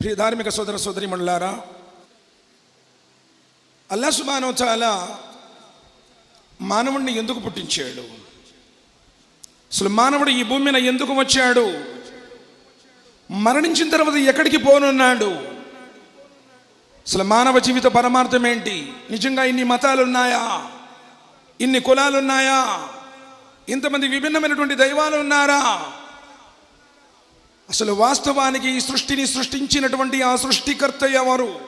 ప్రియ ధార్మిక సోదర సోదరి మండలారా అల్లా సుబానో చాలా మానవుణ్ణి ఎందుకు పుట్టించాడు అసలు మానవుడు ఈ భూమి మీద ఎందుకు వచ్చాడు మరణించిన తర్వాత ఎక్కడికి పోనున్నాడు అసలు మానవ జీవిత పరమార్థం ఏంటి నిజంగా ఇన్ని మతాలు ఉన్నాయా ఇన్ని కులాలు ఉన్నాయా ఇంతమంది విభిన్నమైనటువంటి దైవాలు ఉన్నారా అసలు వాస్తవానికి ఈ సృష్టిని సృష్టించినటువంటి ఆ సృష్టికర్త ఎవరు?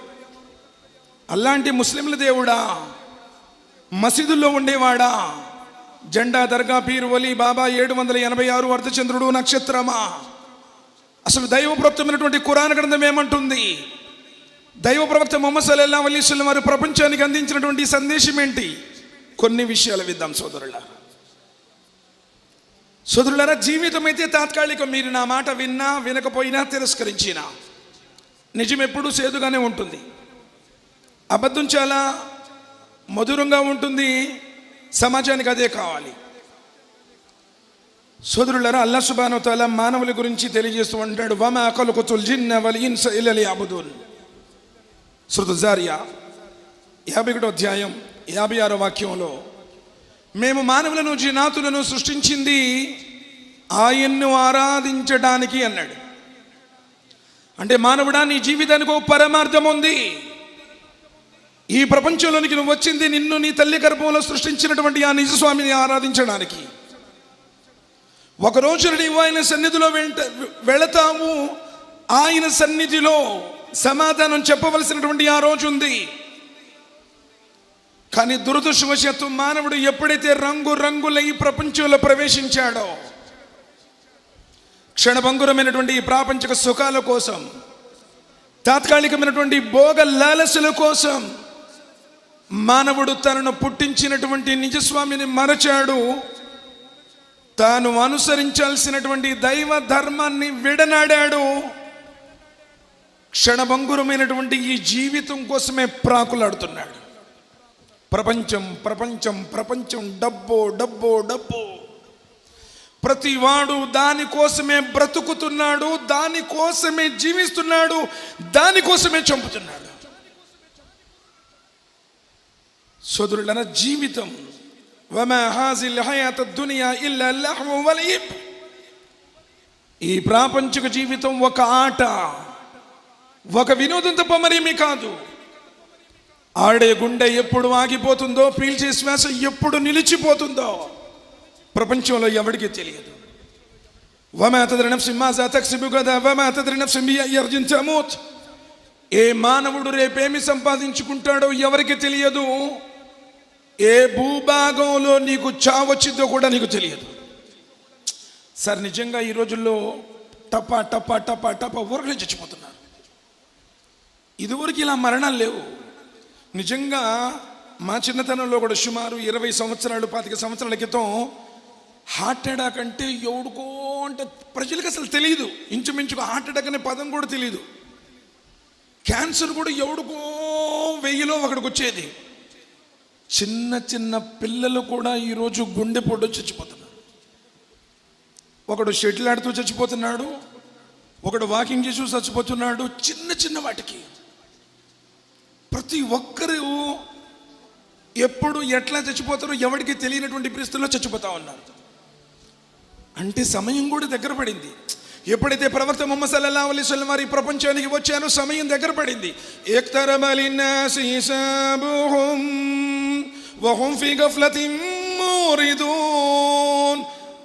అలాంటి ముస్లింల దేవుడా? మసీదుల్లో ఉండేవాడా? జెండా దర్గా పీరు వలి బాబా ఏడు వందల ఎనభై ఆరు అర్ధచంద్రుడు నక్షత్రమా? అసలు దైవ ప్రవక్తమైనటువంటి కురాన్ గ్రంథం ఏమంటుంది? దైవ ప్రవక్త మొహమ్మద్ సల్లల్లా అలీస్లం వారు ప్రపంచానికి అందించినటువంటి సందేశం ఏంటి? కొన్ని విషయాలు విద్దాం సోదరులారా. సోదరులారా జీవితం అయితే తాత్కాలికం. మీరు నా మాట విన్నా వినకపోయినా తిరస్కరించినా నిజం ఎప్పుడూ సేదుగానే ఉంటుంది. అబద్ధం చాలా మధురంగా ఉంటుంది. సమాజానికి అదే కావాలి. సోదరులరా అల్లా సుబాను మానవుల గురించి తెలియజేస్తూ ఉంటాడు వమ అకలుకుతుల్ జిన్న వల్ ఇల్లలి అబుదూన్ శృత యాభై ఒకటో అధ్యాయం యాభై ఆరో వాక్యంలో మేము మానవులను జినాతులను సృష్టించింది ఆయన్ను ఆరాధించడానికి అన్నాడు. అంటే మానవుడా నీ జీవితానికి ఒక పరమార్థం ఉంది. ఈ ప్రపంచంలోనికి నువ్వు వచ్చింది నిన్ను నీ తల్లి గర్భంలో సృష్టించినటువంటి ఆ నిజస్వామిని ఆరాధించడానికి. ఒక రోజు నీవు ఆయన సన్నిధిలో వెంట వెళతావు. ఆయన సన్నిధిలో సమాధానం చెప్పవలసినటువంటి ఆ రోజు ఉంది కానీ దురదృష్టవశాత్తు మానవుడు ఎప్పుడైతే రంగు రంగుల ఈ ప్రపంచంలో ప్రవేశించాడో క్షణభంగురమైనటువంటి ఈ ప్రాపంచిక సుఖాల కోసం తాత్కాలికమైనటువంటి భోగ లాలసుల కోసం మానవుడు తనను పుట్టించినటువంటి నిజస్వామిని మరచాడు. తాను అనుసరించాల్సినటువంటి దైవ ధర్మాన్ని విడనాడాడు. క్షణభంగురమైనటువంటి ఈ జీవితం కోసమే ప్రాకులాడుతున్నాడు. ప్రపంచం ప్రపంచం ప్రపంచం డబ్బు డబ్బు డబ్బు. ప్రతివాడు దానికోసమే బ్రతుకుతున్నాడు దానికోసమే జీవిస్తున్నాడు దానికోసమే చంపుతున్నాడు. సోదరులన జీవితం. హాజిల్ హయాత దునియా ఈ ప్రాపంచిక జీవితం ఒక ఆట ఒక వినోదం తప్ప మరేమీ కాదు. ఆడే గుండె ఎప్పుడు ఆగిపోతుందో పీల్చే శ్వాస ఎప్పుడు నిలిచిపోతుందో ప్రపంచంలో ఎవడికి తెలియదు. ఏ మానవుడు రేపేమి సంపాదించుకుంటాడో ఎవరికి తెలియదు. ఏ భూభాగంలో నీకు చావచ్చిందో కూడా నీకు తెలియదు. సార్ నిజంగా ఈ రోజుల్లో టపా టపా టపా టపా ఊరకనే చచ్చిపోతున్నారు. ఇదివరకు ఇలా మరణాలు లేవు. నిజంగా మా చిన్నతనంలో కూడా సుమారు ఇరవై సంవత్సరాలు పాతిక సంవత్సరాల క్రితం హార్ట్ అటాక్ అంటే ఎవడుకో అంటే ప్రజలకు అసలు తెలియదు ఇంచుమించుకు హార్ట్ అటాక్ అనే పదం కూడా తెలియదు క్యాన్సర్ కూడా ఎవడుకో వెయ్యిలో ఒకడికి వచ్చేది. చిన్న చిన్న పిల్లలు కూడా ఈరోజు గుండెపోటు చచ్చిపోతున్నారు. ఒకడు షటిల్ ఆడుతూ చచ్చిపోతున్నాడు ఒకడు వాకింగ్ చేసి చచ్చిపోతున్నాడు చిన్న చిన్న వాటికి. ప్రతి ఒక్కరూ ఎప్పుడు ఎట్లా చచ్చిపోతారో ఎవరికి తెలియనటువంటి పరిస్థితుల్లో చచ్చిపోతా ఉన్నారు. అంటే సమయం కూడా దగ్గర పడింది. ఎప్పుడైతే ప్రవక్త మొహమ్మద్ సల్లల్లా అలీ వసల్లం వారి ప్రపంచానికి వచ్చారో సమయం దగ్గర పడింది.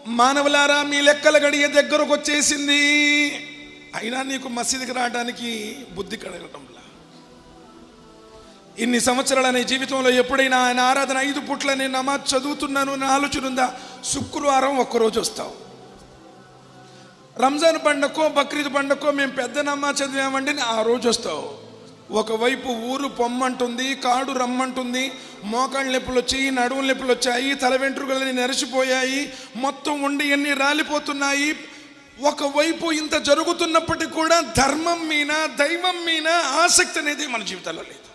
మానవులారా మీ లెక్కల గడియ దగ్గరకు వచ్చేసింది. అయినా నీకు మసీదుకి రావడానికి బుద్ధి కడగటంలా ఇన్ని సంవత్సరాల నీ జీవితంలో ఎప్పుడైనా ఆయన ఆరాధన ఐదు పుట్ల నేను నమాజ్ చదువుతున్నాను అని ఆలోచన ఉందా శుక్రవారం ఒక్కరోజు వస్తావు. రంజాన్ పండకో బక్రీద్ పండకో మేము పెద్ద నమాజ్ చదివామండి ఆ రోజు వస్తావు. ఒకవైపు ఊరు పొమ్మంటుంది కాడు రమ్మంటుంది మోకాళ్ళ నొప్పులు వచ్చాయి నడువు నొప్పులు వచ్చాయి తల వెంట్రుకలని నెరసిపోయాయి మొత్తం ఉండి అన్ని రాలిపోతున్నాయి? ఒకవైపు ఇంత జరుగుతున్నప్పటికీ కూడా ధర్మం మీద దైవం మీద ఆసక్తి అనేది మన జీవితాల్లో లేదు.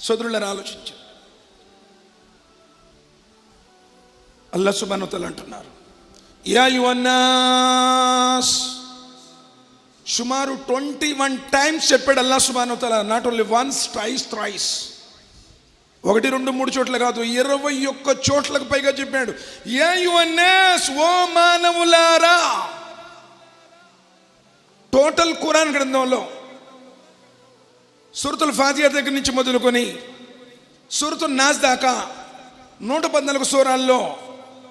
సోదరులను ఆలోచించారు అల్లా సుబానుతలు అంటున్నారు. యా యువన్నాస్! సుమారు ట్వంటీ వన్ టైమ్స్ చెప్పాడు Allah సుబానుతల not only once twice thrice ఒకటి రెండు మూడు చోట్ల కాదు ఇరవై ఒక్క చోట్లకు పైగా చెప్పాడు. ఏ యువన్నస్ ఓ మానవులారా! టోటల్ కురాన్ గ్రంథంలో సురతుల్ ఫాతియా దగ్గర నుంచి మొదలుకొని సురతుల్ నాజ్ దాకా నూట పద్నాలుగు సూరాల్లో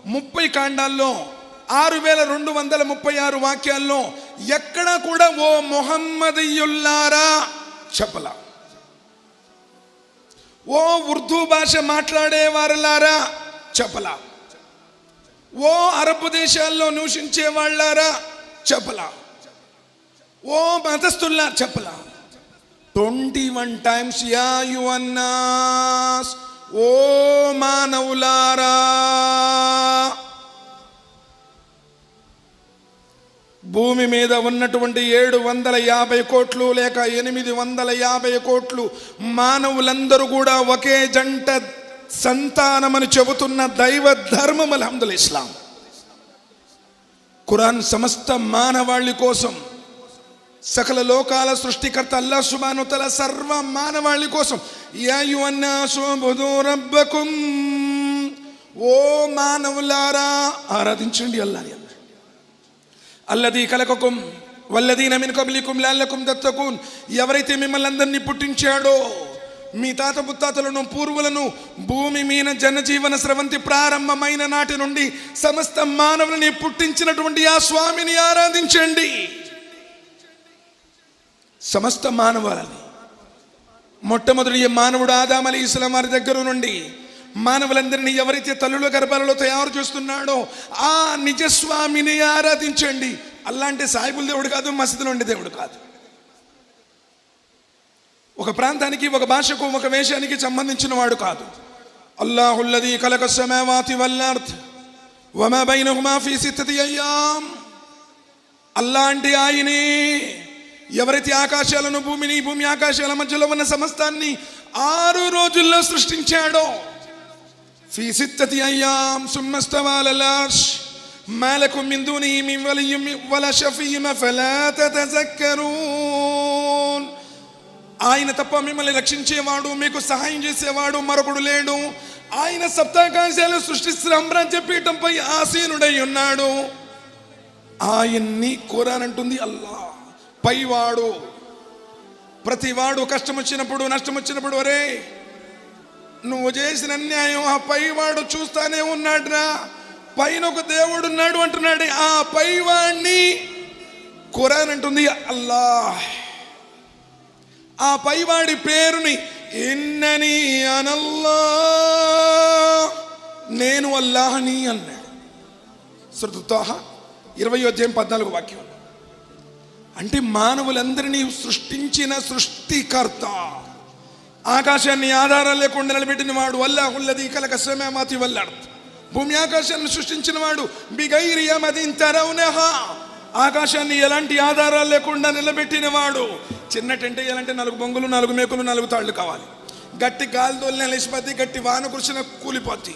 ముప్పై కాండాల్లో ఆరు వేల రెండు వందల ముప్పై ఆరు వాక్యాల్లో ఎక్కడా కూడా ఓ మొహమ్మదీయుల్లారా చెప్పల. ఓ ఉర్దూ భాష మాట్లాడేవారలారా చెప్పల. ఓ అరబ్ దేశాల్లో నివసించే వాళ్ళారా చెప్పల. ఓ మతస్థుల్లా చెప్పలా. ట్వంటీ వన్ టైమ్స్ యా యువన్నాస్ ఓ మానవులారా భూమి మీద ఉన్నటువంటి ఏడు వందల యాభై కోట్లు లేక ఎనిమిది వందల యాభై కోట్లు మానవులందరూ కూడా ఒకే జంట సంతానమని చెబుతున్న దైవ ధర్మం అల్హమ్దుల్ ఇస్లాం ఖురాన్ సమస్త మానవాళి కోసం సకల లోకాల సృష్టికర్త అల్లా సుబానుతల సర్వ మానవాళి కోసం. రబ్బకుం. ఓ మానవులారా ఆరాధించండి అల్లాని అల్లది కలకకుం వల్లదీన మిన్ కబలికుం లాల్లకుం దత్తకున్. ఎవరైతే మిమ్మల్ని అందరినీ పుట్టించాడో మీ తాత ముత్తాతలను పూర్వులను భూమి మీన జనజీవన స్రవంతి ప్రారంభమైన నాటి నుండి సమస్త మానవులని పుట్టించినటువంటి ఆ స్వామిని ఆరాధించండి. సమస్త మానవాలని మొట్టమొదటి మానవుడు ఆదాం అలీ ఇస్లాం వారి దగ్గర నుండి మానవులందరినీ ఎవరైతే తల్లుల గర్భాలలో తయారు చేస్తున్నాడో ఆ నిజస్వామిని ఆరాధించండి. అలాంటి సాయిబుల్ దేవుడు కాదు మసీదులో ఉండే దేవుడు కాదు. ఒక ప్రాంతానికి ఒక భాషకు ఒక వేషానికి సంబంధించిన వాడు కాదు. అల్లాహుల్లది కలక సమావాతి వల్లార్థ్ వమ బైనహుమా ఫీ సిత్తతి అయ్యాం. అల్లాంటి ఆయనే. ఎవరైతే ఆకాశాలను భూమిని భూమి ఆకాశాల మధ్యలో ఉన్న సమస్తాన్ని ఆరు రోజుల్లో సృష్టించాడో. ఫీ సిత్తతి అయ్యాం సుమ్మస్తవాలలాష్ మాలకు మిందుని మిన్ వలియ్యం వల షఫీమ ఫలా తతజక్కరూన్. ఆయన తప్ప మిమ్మల్ని రక్షించేవాడు మీకు సహాయం చేసేవాడు మరొకడు లేడు. ఆయన సప్తాకాశాలు సృష్టి సామ్రాజ్యపీఠంపై ఆసీనుడై ఉన్నాడు. ఆయన్ని కోరానంటుంది అల్లా. పైవాడు ప్రతివాడు కష్టం వచ్చినప్పుడు నష్టం వచ్చినప్పుడు ఒరే నువ్వు చేసిన అన్యాయం ఆ పైవాడు చూస్తానే ఉన్నాడురా. పైన ఒక దేవుడు ఉన్నాడు అంటున్నాడు. ఆ పైవాణ్ణి కురానంటుంది అల్లా ఆ పైవాడి పేరుని ఎన్నని అనల్లా నేను అల్లాహని అన్నాడు. శృతుతోహ ఇరవై అధ్యాయం పద్నాలుగు వాక్యం. అంటే మానవులందరినీ సృష్టించిన సృష్టికర్త. ఆకాశాన్ని ఆధారం లేకుండా నిలబెట్టిన వాడు వల్లాహుల్లది కలక సమేమాతి వల్లాడు. భూమి ఆకాశాన్ని సృష్టించిన వాడు బిగైరియమదిన్ తరౌనహ. ఆకాశాన్ని ఎలాంటి ఆధారాలు లేకుండా నిలబెట్టిన వాడు? చిన్న టెంట్ వేయాలంటే నాలుగు బొంగులు నాలుగు మేకులు నాలుగు తాళ్ళు కావాలి. గట్టి గాలి తోలిన లేచిపోద్ది గట్టి వాన కురిసిన కూలిపోద్ది.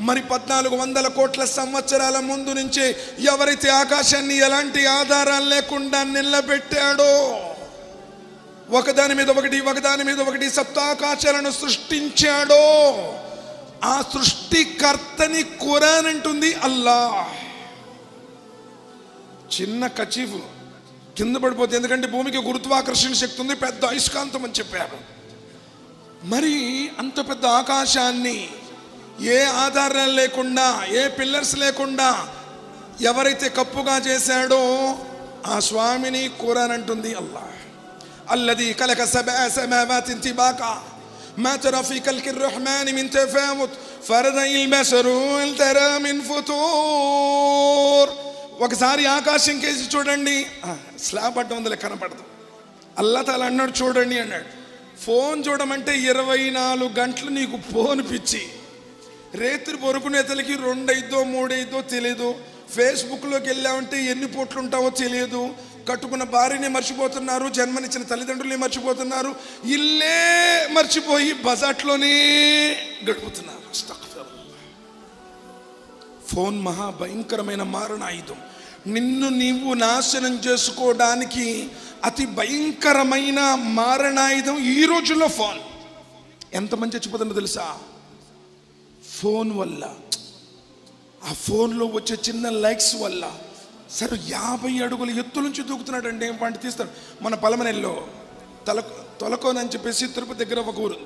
మరి పద్నాలుగు వందల కోట్ల సంవత్సరాల ముందు నుంచే ఎవరైతే ఆకాశాన్ని ఎలాంటి ఆధారాలు లేకుండా నిలబెట్టాడో ఒకదాని మీద ఒకటి ఒకదాని మీద ఒకటి సప్తాకాశాలను సృష్టించాడో ఆ సృష్టికర్తని కురానంటుంది అల్లా చిన్న కచీఫ్ కింద పడిపోతుంది ఎందుకంటే భూమికి గురుత్వాకర్షణ శక్తి ఉంది పెద్ద అయస్కాంతం అని చెప్పారు. మరి అంత పెద్ద ఆకాశాన్ని ఏ ఆధారాలు లేకుండా ఏ పిల్లర్స్ లేకుండా ఎవరైతే కప్పుగా చేశాడో ఆ స్వామిని కూరనంటుంది అల్లా الذي خلق سبع سماوات طباقا ما ترى في خلق الرحمن من تفاوت فرض البشر هل ترى من فطور ఒకసారి ఆకాశం కేసి చూడండి ఆ, స్లాబ్ అడ్డం ఉందిలే కనపడదు అల్లా తాల అన్నాడు చూడండి అన్నాడు ఫోన్ చూడమంటే ఇరవై నాలుగు గంటలు నీకు ఫోన్ పిచ్చి రేత్రి పరుకునేతలకి రెండైదో మూడైదో తెలియదు ఫేస్బుక్లోకి వెళ్ళామంటే ఎన్ని పోట్లు ఉంటావో తెలియదు. కట్టుకున్న భార్యని మర్చిపోతున్నారు జన్మనిచ్చిన తల్లిదండ్రుల్ని మర్చిపోతున్నారు. ఇల్లే మర్చిపోయి బజాట్లోనే గడుపుతున్నారు. ఫోన్ మహా భయంకరమైన మారణ ఆయుధం నిన్ను నీవు నాశనం చేసుకోవడానికి అతి భయంకరమైన మారణాయుధం ఈ రోజుల్లో ఫోన్. ఎంతమంది చచ్చిపోతుందో తెలుసా? ఫోన్ వల్ల ఆ ఫోన్లో వచ్చే చిన్న లైక్స్ వల్ల సరే యాభై అడుగుల ఎత్తు నుంచి దూకుతున్నాడండి పంట తీస్తాడు? మన పలమనెల్లో తల తొలకోన్ అని చెప్పేసి తిరుపతి దగ్గర ఒక ఊరు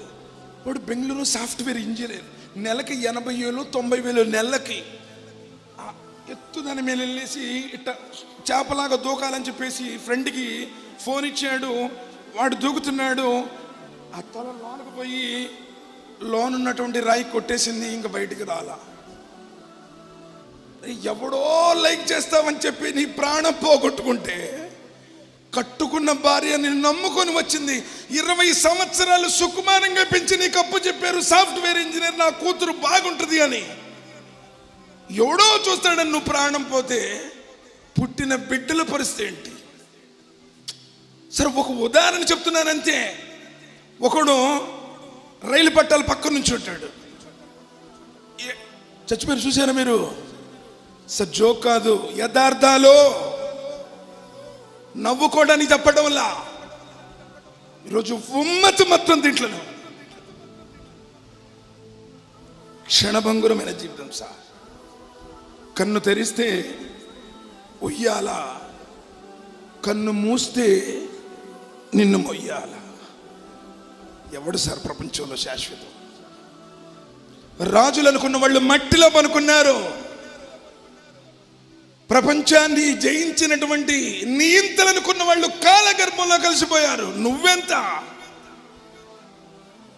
వాడు బెంగళూరు సాఫ్ట్వేర్ ఇంజనీర్. నెలకి ఎనభై వేలు తొంభై వేలు నెలకి. ఆ ఎత్తు దాని మీద వెళ్ళేసి ఇట్ట చేపలాగా దూకాలని చెప్పేసి ఫ్రెండ్కి ఫోన్ ఇచ్చాడు. వాడు దూకుతున్నాడు. ఆ తొల లోనకు పోయి లోన్ ఉన్నటువంటి రాయి కొట్టేసింది ఇంకా బయటికి రాలా. ఎవడో లైక్ చేస్తావని చెప్పి నీ ప్రాణం పోగొట్టుకుంటే కట్టుకున్న భార్య నిన్ను నమ్ముకొని వచ్చింది. ఇరవై సంవత్సరాలు సుకుమారంగా పెంచి నీకు అప్పు చెప్పారు సాఫ్ట్వేర్ ఇంజనీర్ నా కూతురు బాగుంటుంది అని. ఎవడో చూస్తాడని నువ్వు ప్రాణం పోతే పుట్టిన బిడ్డల పరిస్థితి ఏంటి? సరే ఒక ఉదాహరణ చెప్తున్నానంతే. ఒకడు రైలు పట్టాల పక్క నుంచి ఉంటాడు ఏ- చచ్చిపోయారు చూసారా మీరు? సార్ జోక్ కాదు. యథార్థాలు నవ్వుకోవడానికి చెప్పడం వల్ల ఈరోజు ఉమ్మతి మొత్తం దీంట్లో క్షణభంగురమైన జీవితం సార్. కన్ను తెరిస్తే ఉయ్యాల కన్ను మూస్తే నిన్ను మొయ్యాల. ఎవడు సార్ ప్రపంచంలో శాశ్వతం? రాజులు అనుకున్న వాళ్ళు మట్టిలో పనుకున్నారు. ప్రపంచాన్ని జయించినటువంటి నియంతలు అనుకున్న వాళ్ళు కాలగర్భంలో కలిసిపోయారు. నువ్వెంత?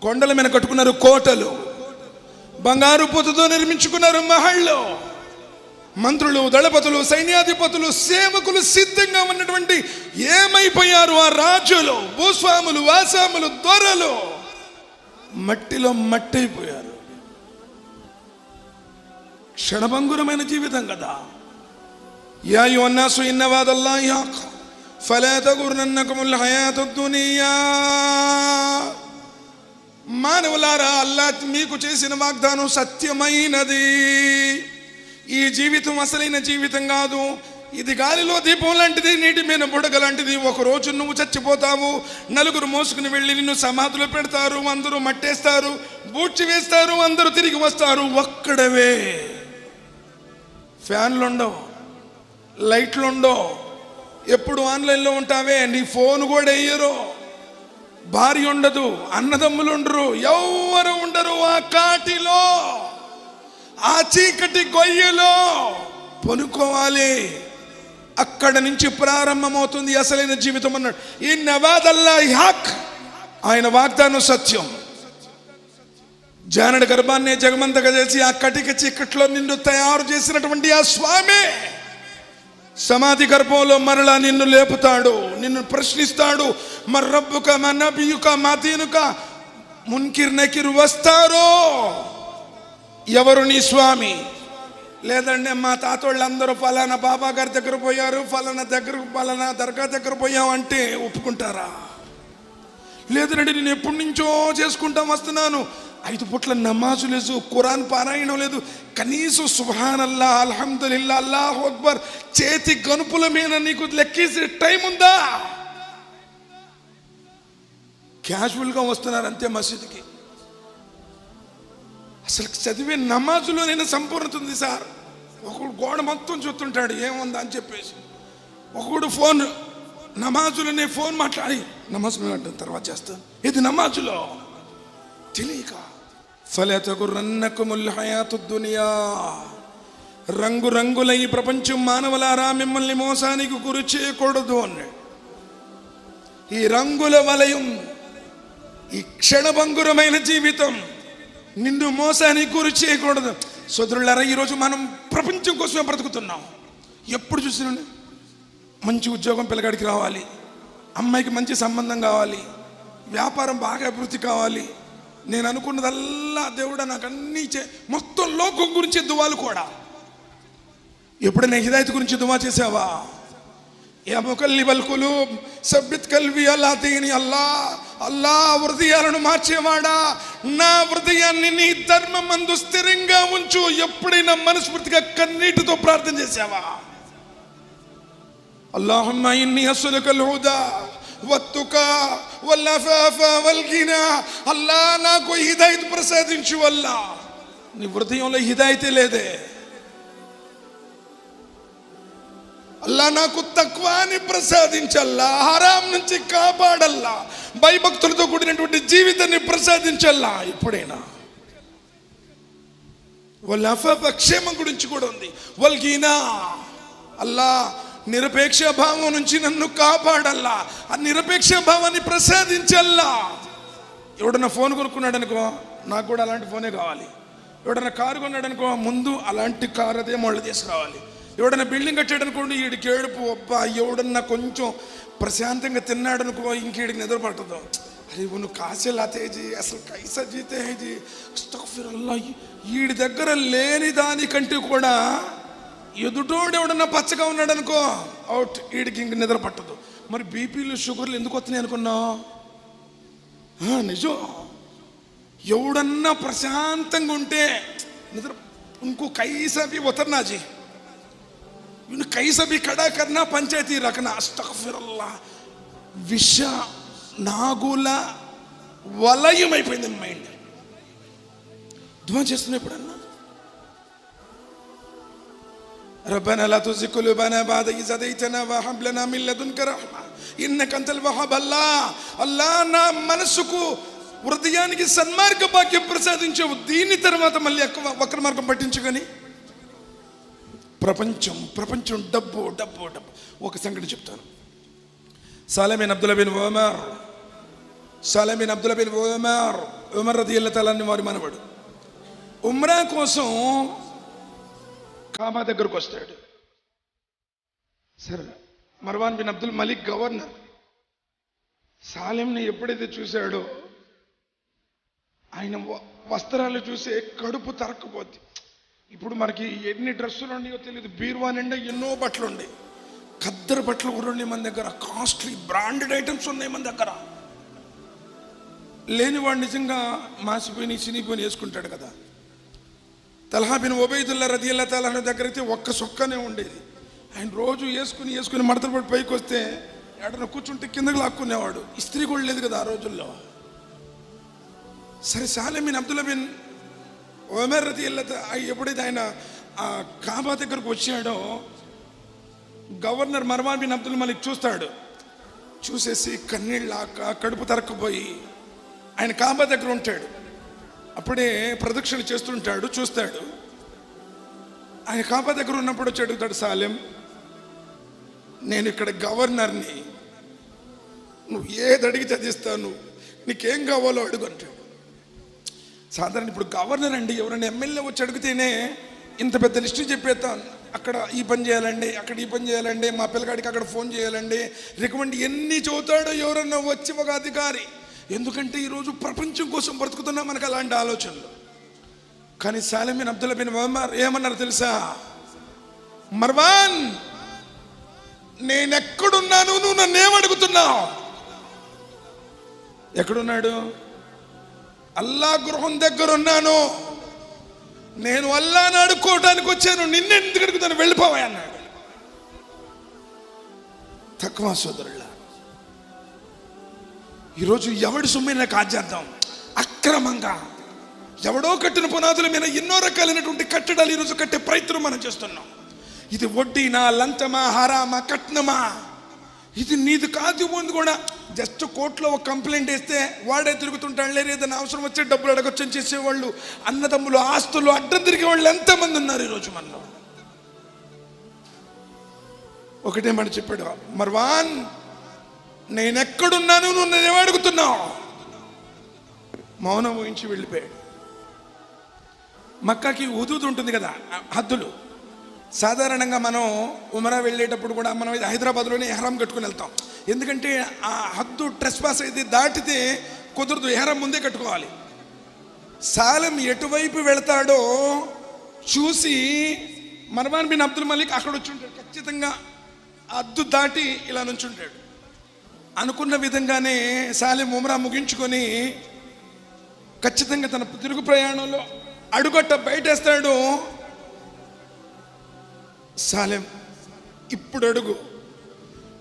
కొండల మీద కట్టుకున్నారు కోటలు. బంగారు పొతుతో నిర్మించుకున్నారు మహళ్ళు. మంత్రులు దళపతులు సైన్యాధిపతులు సేవకులు సిద్ధంగా ఉన్నటువంటి ఏమైపోయారు ఆ రాజులు? భూస్వాములు వాసాములు దొరలు. మట్టిలో మట్టయిపోయారు క్షణభంగురమైన జీవితం కదా. యాయు అన్నాసు ఇన్నవాదల్లా యాక ఫలా తగుర్నన్నకముల్ మానవులారా అల్లా మీకు చేసిన వాగ్దానం సత్యమైనది. ఈ జీవితం అసలైన జీవితం కాదు. ఇది గాలిలో దీపం లాంటిది నీటి మీద బుడగ లాంటిది. ఒక రోజు నువ్వు చచ్చిపోతావు. నలుగురు మోసుకుని వెళ్ళి నిన్ను సమాధులు పెడతారు. అందరూ మట్టేస్తారు. బూడ్చి వేస్తారు. అందరూ తిరిగి వస్తారు. ఒక్కడవే. ఫ్యాన్లు ఉండవు. లైట్లు ఉండవు. ఎప్పుడు ఆన్లైన్లో ఉంటావే? నీ ఫోన్ కూడా వేయరు. భార్య ఉండదు. అన్నదమ్ములు ఉండరు. ఎవరు ఉండరు ఆ కాటిలో. ఆ చీకటి గొయ్యలో పనుకోవాలి. అక్కడ నుంచి ప్రారంభమవుతుంది అసలైన జీవితం అన్నాడు. ఈ నవాదల్లా హక్ ఆయన వాగ్దానం సత్యం. జానడు గర్భాన్ని జగమంతగా చేసి ఆ కటిక చీకట్లో నిన్ను తయారు చేసినటువంటి ఆ స్వామి సమాధి గర్భంలో మరలా నిన్ను లేపుతాడు నిన్ను ప్రశ్నిస్తాడు మర్రబ్బుక మన్నబియుక మాతీనుక మున్కిర్ నకిరు వస్తారో. ఎవరు నీ స్వామి? లేదండి మా తాతోళ్ళందరూ ఫలానా బాబా గారి దగ్గర పోయారు ఫలానా దగ్గర ఫలానా దర్గా దగ్గర పోయాం అంటే ఒప్పుకుంటారా? లేదండి నేను ఎప్పటి నుంచో చేసుకుంటా వస్తున్నాను. ఐదు పుట్ల నమాజు లేదు ఖురాన్ పారాయణం లేదు. కనీసం సుభాన్ అల్లా అల్హమ్దుల్లా అల్లాహ్ అక్బర్ చేతి గనుపుల మీద నీకు లెక్కేసే టైం ఉందా? క్యాజువల్గా వస్తున్నారు అంతే మసీదుకి. అసలు చదివే నమాజులోనైనా సంపూర్ణత ఉంది సార్. ఒకడు గోడ మొత్తం చూస్తుంటాడు ఏముందా అని చెప్పేసి. ఒకడు ఫోన్ నమాజులనే ఫోన్ మాట్లాడి నమాజ్ మాట్లాడిన తర్వాత చేస్తాను ఇది నమాజులో. తెలియక ఫలతగురన్నకుముల్ హయాతు దునియా. రంగు రంగుల ఈ ప్రపంచం మానవులారా మిమ్మల్ని మోసానికి గురి చేయకూడదు అన్నాడు. ఈ రంగుల వలయం ఈ క్షణభంగురమైన జీవితం నిన్ను మోసానికి గురి చేయకూడదు. సోదరులారా ఈరోజు మనం ప్రపంచం కోసమే బ్రతుకుతున్నాం. ఎప్పుడు చూసినా మంచి ఉద్యోగం పిల్లగాడికి రావాలి. అమ్మాయికి మంచి సంబంధం కావాలి. వ్యాపారం బాగా అభివృద్ధి కావాలి. నేను అనుకున్నదల్లా దేవుడా నాకు అన్నీ చే మొత్తం లోకం గురించి దువాలు కూడా. ఎప్పుడైనా హిదాయత్ గురించి దువా చేసావా? యా ముకల్లిబల్ కులూబ్ సబ్బిత్ కల్వి అల్లా తీని అల్లా అల్లా హృదయాలను మార్చేవాడా నా హృదయాన్ని నీ ధర్మం మందు స్థిరంగా ఉంచు ఎప్పుడైనా మనస్ఫూర్తిగా కన్నీటితో ప్రార్థన చేసావా اللهم إني أسألك الهدى والتقى والعفاف والغنى అల్లా నాకు హిదాయత్ ప్రసాదించు అల్లా నీ హృదయంలో హిదాయతే లేదే అల్లా నాకు తక్కువని ప్రసాదించల్లా హరాం నుంచి కాపాడల్లా భయభక్తులతో కూడినటువంటి జీవితాన్ని ప్రసాదించల్లా. ఇప్పుడైనా? వాళ్ళ అఫఫ గురించి కూడా ఉంది. వాళ్ళకినా అల్లా నిరపేక్ష భావం నుంచి నన్ను కాపాడల్లా ఆ నిరపేక్ష భావాన్ని ప్రసాదించల్లా. ఎవడన్నా ఫోన్ కొనుక్కున్నాడు అనుకో నాకు కూడా అలాంటి ఫోనే కావాలి. ఎవడన్నా కారు కొన్నాడు అనుకో ముందు అలాంటి కారు అదే మళ్ళీ తీసుకురావాలి. ఎవడన్నా బిల్డింగ్ కట్టాడనుకోండి వీడికి ఏడుపు అబ్బా ఎవడన్నా కొంచెం ప్రశాంతంగా తిన్నాడనుకో ఇంకేడికి నిద్ర పట్టదు. అరే నువ్వు కాసే లాతేజీ అసలు కైసా జీతేజీ అల్లా వీడి దగ్గర లేని దానికంటే కూడా ఎదుటోడు ఎవడన్నా పచ్చగా ఉన్నాడనుకో అవుట్ వీడికి ఇంక నిద్ర పట్టదు. మరి బీపీలు షుగర్లు ఎందుకు వస్తున్నాయి అనుకున్నావు నిజం. ఎవడన్నా ప్రశాంతంగా ఉంటే నిద్ర ఇంకో కైసా బి ಇವನು ಕೈ ಸಭಿ ಕಡಾಕರ್ನ ಪಂಚಾಯತಿ ರಕನ ಅಸ್ತಫಿರಲ್ಲ విష నాగుల వలయం అయిపోయింది మైండ్ ధ్వం చేస్తున్నా ఎప్పుడన్నా ربنا لا تزغ قلوبنا بعد إذ هديتنا وهب لنا من لدنك رحمة إنك أنت الوهاب الله الله నా మనసుకు హృదయానికి సన్మార్గ భాగ్యం ప్రసాదించవు దీని తర్వాత మళ్ళీ వక్ర మార్గం పట్టించుకొని ప్రపంచం ప్రపంచం డబ్బు డబ్బు డబ్బు. ఒక సంగతి చెప్తాను. సాలమీన్ అబ్దుల్లా బిన్ ఉమర్ సాలమీన్ అబ్దులబీన్ బిన్ ఉమర్ ఉమర్ రది తలని వారి మనవడు. ఉమ్రా కోసం కాబా దగ్గరకు వస్తాడు. సరే Marwan bin Abdul Malik governor. సాలెంని ఎప్పుడైతే చూశాడో ఆయన వస్త్రాలు చూసే కడుపు తరక్కుపోద్ది. ఇప్పుడు మనకి ఎన్ని డ్రెస్సులు ఉన్నాయో తెలియదు బీరువా నిండా ఎన్నో బట్టలు ఉన్నాయి. ఖద్దరు బట్టలు కూడా ఉన్నాయి మన దగ్గర. కాస్ట్లీ బ్రాండెడ్ ఐటమ్స్ ఉన్నాయి మన దగ్గర. లేనివాడు నిజంగా మాసిపోయిన చినిగిపోయిన వేసుకుంటాడు కదా. తలహా బిన్ ఒబైదుల్లా రదియల్లా తలహా దగ్గర అయితే ఒక్క సొక్కనే ఉండేది. ఆయన రోజు వేసుకుని వేసుకుని మడతలు పడి పైకి వస్తే ఎడన కూర్చుంటే కిందకు లాక్కునేవాడు. ఇస్త్రీ కూడా లేదు కదా ఆ రోజుల్లో. సరే Saleh bin Abdullah bin Omar రదియల్లా ఎప్పుడైతే ఆయన ఆ కాబా దగ్గరకు వచ్చాడో governor Marwan bin Abdul Malik చూస్తాడు. చూసేసి కన్నీళ్ళాక కడుపు తరక్కుపోయి ఆయన కాబా దగ్గర ఉంటాడు. అప్పుడే ప్రదక్షిణ చేస్తుంటాడు చూస్తాడు. ఆయన కాపా దగ్గర ఉన్నప్పుడు వచ్చి అడుగుతాడు సాలెం నేను ఇక్కడ గవర్నర్ని నువ్వు ఏది అడిగితే అది ఇస్తాను నీకేం కావాలో అడుగు అంటాడు. సాధారణ ఇప్పుడు గవర్నర్ అండి ఎవరైనా ఎమ్మెల్యే వచ్చి అడిగితేనే ఇంత పెద్ద లిస్టు చెప్పేస్తాను. అక్కడ ఈ పని చేయాలండి అక్కడ ఈ పని చేయాలండి మా పిల్లగాడికి అక్కడ ఫోన్ చేయాలండి రికమెండ్ ఎన్ని చదువుతాడో ఎవరన్నా వచ్చి ఒక అధికారి. ఎందుకంటే ఈరోజు ప్రపంచం కోసం బ్రతుకుతున్నా మనకు అలాంటి ఆలోచనలు. కానీ సాలమిన్ అబ్దుల్ బిన్ ఉమర్ ఏమన్నారు తెలుసా? మర్వాన్ నేనెక్కడున్నాను నువ్వు నన్ను ఏమడుగుతున్నావు ఎక్కడున్నాడు? అల్లా గృహం దగ్గర ఉన్నాను. నేను అల్లా అడుక్కోవటానికి వచ్చాను. నిన్నెందుకు అడుగుతాను? వెళ్ళిపోవా అన్నాడు. తక్కువ సోదరుళ్ళ ఈరోజు ఎవడి సొమ్మైనా కాజేద్దాం అక్రమంగా. ఎవడో కట్టిన పునాదుల మీద ఎన్నో రకాలైనటువంటి కట్టడాలు ఈరోజు కట్టే ప్రయత్నం మనం చేస్తున్నాం. ఇది వడ్డీనా లంచమా హారామా కట్నమా? ఇది నీది కాదు ముందు కూడా. జస్ట్ కోర్టులో ఒక కంప్లైంట్ వేస్తే వాడే తిరుగుతుంటాడు. లేదు ఏదైనా అవసరం వచ్చే డబ్బులు అడగొచ్చని చేసేవాళ్ళు అన్నదమ్ములు ఆస్తులు అడ్డం తిరిగే వాళ్ళు ఎంతమంది ఉన్నారు ఈరోజు మనలో? ఒకటే మాట చెప్పాడు. మర్వాన్ నేను ఎక్కడున్నాను నువ్వు నేను అడుగుతున్నావు? మౌనం ఊహించి వెళ్ళిపోయాడు. మక్కాకి ఉదూదు ఉంటుంది కదా హద్దులు. సాధారణంగా మనం ఉమరా వెళ్ళేటప్పుడు కూడా మనం హైదరాబాద్లోనే ఎహరాం కట్టుకుని వెళ్తాం. ఎందుకంటే ఆ హద్దు ట్రెస్ పాస్ అయితే దాటితే కుదరదు ఎహరాం ముందే కట్టుకోవాలి. సాలం ఎటువైపు వెళతాడో చూసి మర్వాన్ బిన్ అబ్దుల్ మలిక్ అక్కడ వచ్చి ఉంటాడు. ఖచ్చితంగా అద్దు దాటి ఇలా నుంచుంటాడు అనుకున్న విధంగానే సాలెం ఉమరా ముగించుకొని ఖచ్చితంగా తన తిరుగు ప్రయాణంలో అడుగట్ట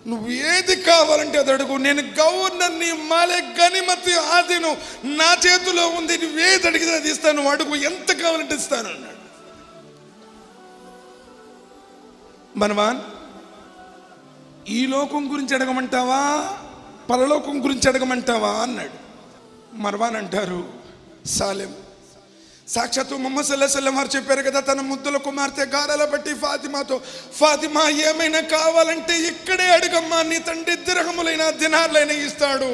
నువ్వు ఏది కావాలంటే అది అడుగు. నేను గవర్నర్ని మాలే గనిమతి ఆదిను నా చేతిలో ఉంది నువ్వు ఏది అడిగితే అది ఇస్తాను. నువ్వు అడుగు ఎంత కావాలంటే ఇస్తాను అన్నాడు. మనవాన్ ఈ లోకం గురించి అడగమంటావా? పరలోకం గురించి అడగమంటావా? అన్నాడు. మర్వాన్ అంటారు సాలెం సాక్షాత్తు ముహమ్మద్ సల్లాహం వారు చెప్పారు కదా తన ముద్దుల కుమార్తె గారెల బట్టి ఫాతిమాతో ఫాతిమా ఏమైనా కావాలంటే ఇక్కడే అడుగమ్మా నీ తండ్రి దిరహములైన దినార్లైన ఇస్తాడు.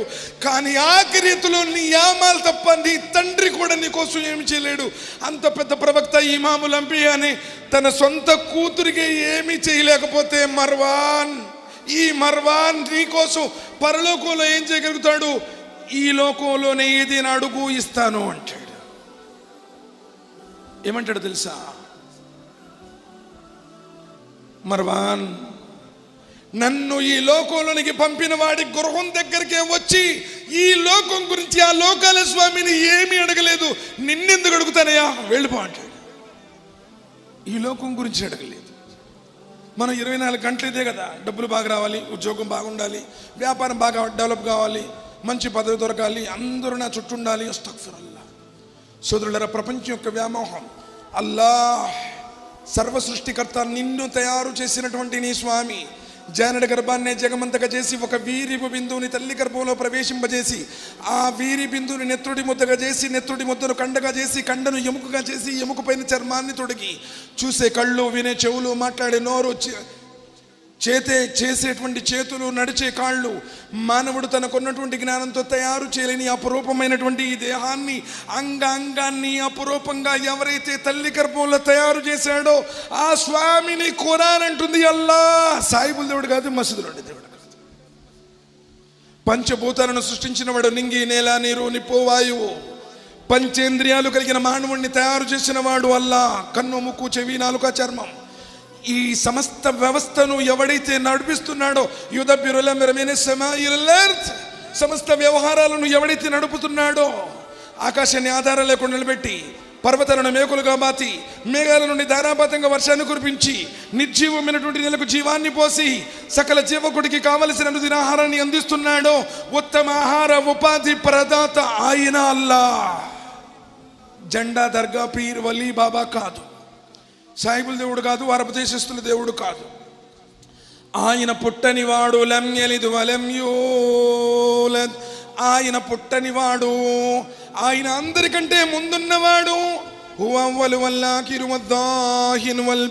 కానీ ఆఖరి నీ యామాలు తప్ప నీ తండ్రి కూడా నీ కోసం ఏమి చేయలేడు. అంత పెద్ద ప్రవక్త ఇమాముల్ అని తన సొంత కూతురికి ఏమీ చేయలేకపోతే మర్వాన్ ఈ మర్వాన్ నీ కోసం పరలోకంలో ఏం చేయగలుగుతాడు? ఈ లోకంలోనే ఏదైనా అడుగు ఇస్తాను అంటాడు ఏమంటాడు తెలుసా? మర్వాన్ నన్ను ఈ లోకంలోనికి పంపిన వాడి గృహం దగ్గరికే వచ్చి ఈ లోకం గురించి ఆ లోకాల స్వామిని ఏమీ అడగలేదు. నిన్నెందుకు అడుగుతానయ్యా? వెళ్ళిపో అంటాడు. ఈ లోకం గురించి అడగలేదు. మనం ఇరవై నాలుగు గంటలు ఇదే కదా. డబ్బులు బాగా రావాలి ఉద్యోగం బాగుండాలి వ్యాపారం బాగా డెవలప్ కావాలి మంచి పదవి దొరకాలి అందరూ నా చుట్టూ ఉండాలి. అస్తగ్ఫిరుల్లా సోదరులరా ప్రపంచం యొక్క వ్యామోహం. అల్లా సర్వ సృష్టికర్త నిన్ను తయారు చేసినటువంటి నీ స్వామి. జానడ గర్భాన్నే జగమంతగా చేసి ఒక వీరి బిందువుని తల్లి గర్భంలో ప్రవేశింపజేసి ఆ వీరి బిందువుని నెత్రుడి ముద్దగా చేసి నెత్రుడి ముద్దను కండగా చేసి కండను ఎముకగా చేసి ఎముకపైన చర్మాన్ని తొడిగి చూసే కళ్ళు వినే చెవులు మాట్లాడే నోరు చేతే చేసేటువంటి చేతులు నడిచే కాళ్ళు మానవుడు తనకున్నటువంటి జ్ఞానంతో తయారు చేయలేని అపురూపమైనటువంటి ఈ దేహాన్ని అంగాంగాన్ని అపురూపంగా ఎవరైతే తల్లి గర్భంలో తయారు చేశాడో ఆ స్వామిని కోరానంటుంది అల్లా సాయిబుల్ దేవుడు కాదు మసీదులోని దేవుడు కాదు. పంచభూతాలను సృష్టించినవాడు నింగి నేల నీరు నిప్పు వాయువు. పంచేంద్రియాలు కలిగిన మానవుణ్ణి తయారు చేసిన వాడు అల్లా. కన్ను ముక్కు చెవి నాలుక చర్మం. ఈ సమస్త వ్యవస్థను ఎవడైతే నడిపిస్తున్నాడో యుధ సమస్త వ్యవహారాలను ఎవడైతే నడుపుతున్నాడో ఆకాశాన్ని ఆధారం లేకుండా నిలబెట్టి పర్వతాలను మేకులుగా బాతి మేఘాల నుండి ధారాపాతంగా వర్షాన్ని కురిపించి నిర్జీవమైనటువంటి నెలకు జీవాన్ని పోసి సకల జీవకుడికి కావలసిన అనుదిన ఆహారాన్ని అందిస్తున్నాడో ఉత్తమ ఆహార ఉపాధి ప్రదాత ఆయన అల్లా. జెండా దర్గా పీర్ వలీ బాబా కాదు. సాయిబుల దేవుడు కాదు అరబ్ దేవుడు కాదు. ఆయన పుట్టనివాడు లం యలిద్ ఆయన పుట్టనివాడు ఆయన అందరికంటే ముందున్నవాడు. హువల్ వల్లాకిరు వద్దాహిన్ వల్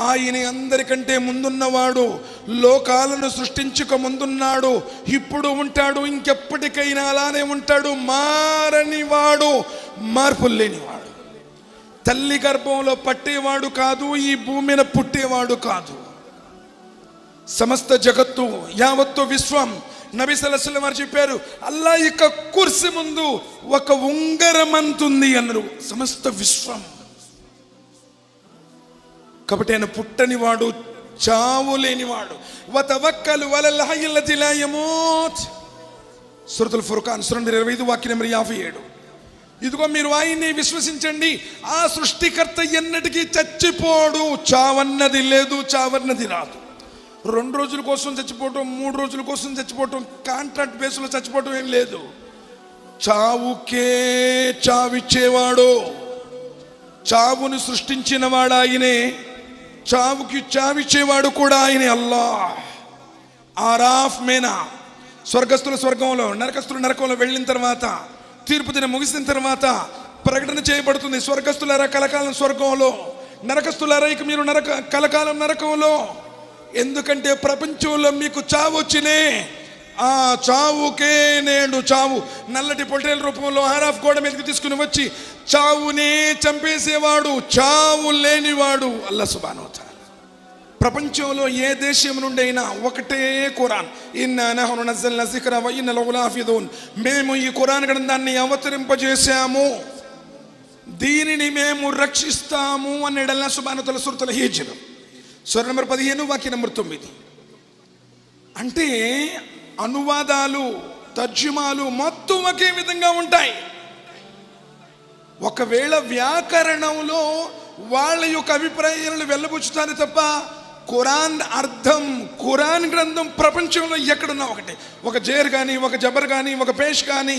ఆయన అందరికంటే ముందున్నవాడు. లోకాలను సృష్టించుక ముందున్నాడు. ఇప్పుడు ఉంటాడు ఇంకెప్పటికైనా అలానే ఉంటాడు. మారనివాడు మార్పులు లేనివాడు. తల్లి గర్భంలో పట్టేవాడు కాదు ఈ భూమి పుట్టేవాడు కాదు. సమస్త జగత్తు యావత్తు విశ్వం నబీ సలస్లం వారు చెప్పారు అల్లా ఇక కుర్సి ముందు ఒక ఉంగరమంతుంది అన్నారు సమస్త విశ్వం. కాబట్టి ఆయన పుట్టనివాడు చావు లేనివాడు. వతవక్కలు వలల్ హయ్యల్లతి లా యమూత్. సురతుల్ ఫుర్ఖాన్ సురండి ఇరవై ఐదు వాక్య నెంబర్ యాభై ఏడు. ఇదిగో మీరు ఆయన్ని విశ్వసించండి. ఆ సృష్టికర్త ఎన్నటికీ చచ్చిపోడు. చావన్నది లేదు చావన్నది రాదు. రెండు రోజుల కోసం చచ్చిపోవటం మూడు రోజుల కోసం చచ్చిపోవటం కాంట్రాక్ట్ బేస్లో చచ్చిపోవటం ఏం లేదు. చావుకే చావిచ్చేవాడు. చావును సృష్టించిన వాడు ఆయనే. చావుకి చావిచ్చేవాడు కూడా ఆయనే అల్లా ఆరాఫ్ మేనా. స్వర్గస్థులు స్వర్గంలో నరకస్తులు నరకంలో వెళ్ళిన తర్వాత తీర్పు దినం ముగిసిన తర్వాత ప్రకటన చేయబడుతుంది. స్వర్గస్థులారా కలకాలం స్వర్గంలో. నరకస్తులారా ఇక మీరు నరక కలకాలం నరకంలో. ఎందుకంటే ప్రపంచంలో మీకు చావు వచ్చినే ఆ చావుకే నేడు చావు. నల్లటి పొటేల రూపంలో హారాఫ్ గోడ మీదకి తీసుకుని వచ్చి చావునే చంపేసేవాడు చావు లేనివాడు. అల్లా సుబానవుతాడు ప్రపంచంలో ఏ దేశం నుండి అయినా ఒకటే ఖురాన్. ఇన్న మేము ఈ ఖురాన్ గ్రంథాన్ని అవతరింపజేశాము. దీనిని మేము రక్షిస్తాము అని అల్లా సుబానతుల సురతుల హీజనం స్వర నెంబర్ పదిహేను వాక్య నెంబర్ తొమ్మిది. అంటే అనువాదాలు తర్జుమాలు మొత్తం ఒకే విధంగా ఉంటాయి. ఒకవేళ వ్యాకరణంలో వాళ్ళ యొక్క అభిప్రాయాలను వెళ్ళబుచ్చుతారు తప్ప ఖురాన్ అర్థం ఖురాన్ గ్రంథం ప్రపంచంలో ఎక్కడున్నా ఒకటే. ఒక జేర్ కానీ ఒక జబర్ కానీ ఒక పేష్ కానీ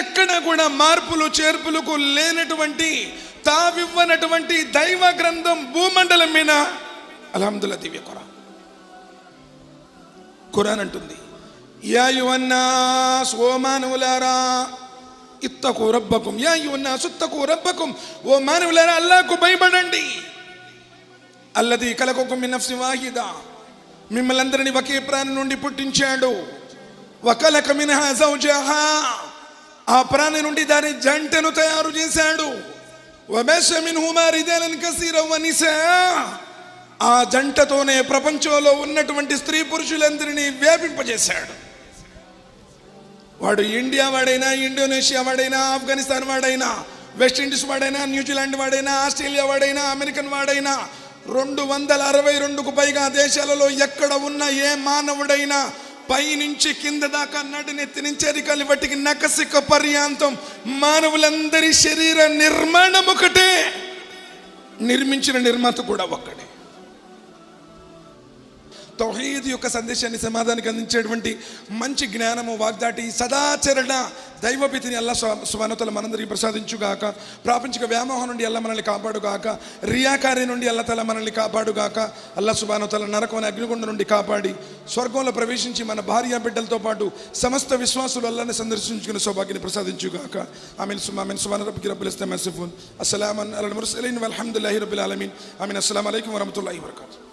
ఎక్కడ కూడా మార్పులు చేర్పులకు లేనటువంటి తావివ్వనటువంటి దైవ గ్రంథం భూమండలం మీద అల్హమ్దుల్లా దివ్య ఖురాన్. ఖురాన్ అంటుంది యా యువన్నా ఓ మానవులారా ఇత్తకు రబ్బకం యా యువన్నా సుత్తకు రబ్బకం ఓ మానవులారా అల్లాహ్కు భయపడండి. అల్లది కలకొక మినఫ్సి వాహిద. మిమ్మల్ని అందరినీ ఒకే ప్రాణం నుండి పుట్టించాడు. ఒకలక మినహా జౌజహా. ఆ ప్రాణి నుండి దాని జంటను తయారు చేశాడు. ఆ జంటతోనే ప్రపంచంలో ఉన్నటువంటి స్త్రీ పురుషులందరినీ వ్యాపింపజేశాడు. వాడు ఇండియా వాడైనా ఇండోనేషియా వాడైనా ఆఫ్ఘనిస్తాన్ వాడైనా వెస్టిండీస్ వాడైనా న్యూజిలాండ్ వాడైనా ఆస్ట్రేలియా వాడైనా అమెరికన్ వాడైనా రెండు వందల అరవై రెండుకు పైగా దేశాలలో ఎక్కడ ఉన్న ఏ మానవుడైనా పైనుంచి కింద దాకా నడినెత్తి నుంచి అరికలి వాటికి నకసిక పర్యాంతం. మానవులందరి శరీర నిర్మాణం ఒకటే. నిర్మించిన నిర్మాత కూడా ఒక్కడే. తౌహీద్ యొక్క సందేశాన్ని సమాధానికి అందించేటువంటి మంచి జ్ఞానము వాగ్దాటి సదాచరణ దైవభీతిని అల్లా సువనతలు మనందరికీ ప్రసాదించుగాక. ప్రాపంచిక వ్యామోహం నుండి అల్లా మనల్ని కాపాడుగాక. రియాకారి నుండి అల్ల తల మనల్ని కాపాడుగాక. అల్లా సుబానతల నరకమని అగ్నిగుండ నుండి కాపాడి స్వర్గంలో ప్రవేశించి మన భార్య బిడ్డలతో పాటు సమస్త విశ్వాసులు అల్లాని సందర్శించుకునే సౌభాగ్యాన్ని ప్రసాదించుగాక. ఆమెన్. సుమామెన్ సుమాన్ రబ్బికి రబ్బుల్ ఇస్తాం అసలాం అల్ ముర్సలీన్ వల్హమ్దుల్లాహి రబ్బుల్ ఆలమీన్. ఆమెన్. అస్సలం అలైకుం వరహతుల్లాహి వరకాతు.